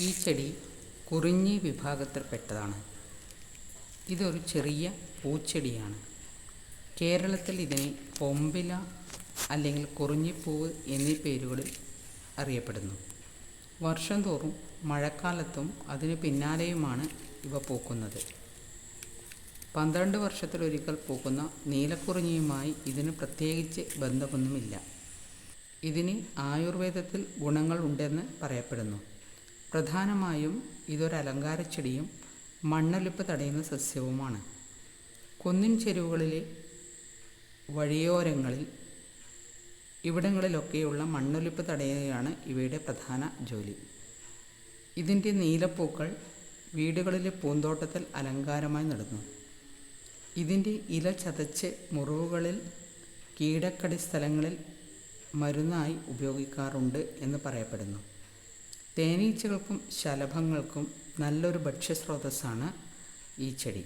ഈ ചെടി കുറിഞ്ഞി വിഭാഗത്തിൽപ്പെട്ടതാണ്. ഇതൊരു ചെറിയ പൂച്ചെടിയാണ്. കേരളത്തിൽ ഇതിനെ പൊമ്പില അല്ലെങ്കിൽ കുറിഞ്ഞിപ്പൂവ് എന്നീ പേരുകളിൽ അറിയപ്പെടുന്നു. വർഷം തോറും മഴക്കാലത്തും അതിന് പിന്നാലെയുമാണ് ഇവ പൂക്കുന്നത്. പന്ത്രണ്ട് വർഷത്തിലൊരിക്കൽ പൂക്കുന്ന നീലക്കുറിഞ്ഞിയുമായി ഇതിന് പ്രത്യേകിച്ച് ബന്ധമൊന്നുമില്ല. ഇതിന് ആയുർവേദത്തിൽ ഗുണങ്ങളുണ്ടെന്ന് പറയപ്പെടുന്നു. പ്രധാനമായും ഇതൊരു അലങ്കാരച്ചെടിയും മണ്ണൊലിപ്പ് തടയുന്ന സസ്യവുമാണ്. കൊന്നിൻ ചെരുവുകളിലെ വഴിയോരങ്ങളിൽ ഇവിടങ്ങളിലൊക്കെയുള്ള മണ്ണൊലിപ്പ് തടയുകയാണ് ഇവയുടെ പ്രധാന ജോലി. ഇതിന്റെ നീലപ്പൂക്കൾ വീടുകളിലെ പൂന്തോട്ടത്തിൽ അലങ്കാരമായി നടന്നു. ഇതിന്റെ ഇല ചതച്ച് മുറിവുകളിൽ കീടക്കടി സ്ഥലങ്ങളിൽ മരുന്നായി ഉപയോഗിക്കാറുണ്ട് എന്ന് പറയപ്പെടുന്നു. തേനീച്ചകൾക്കും ശലഭങ്ങൾക്കും നല്ലൊരു ഭക്ഷ്യസ്രോതസ്സാണ് ഈ ചെടി.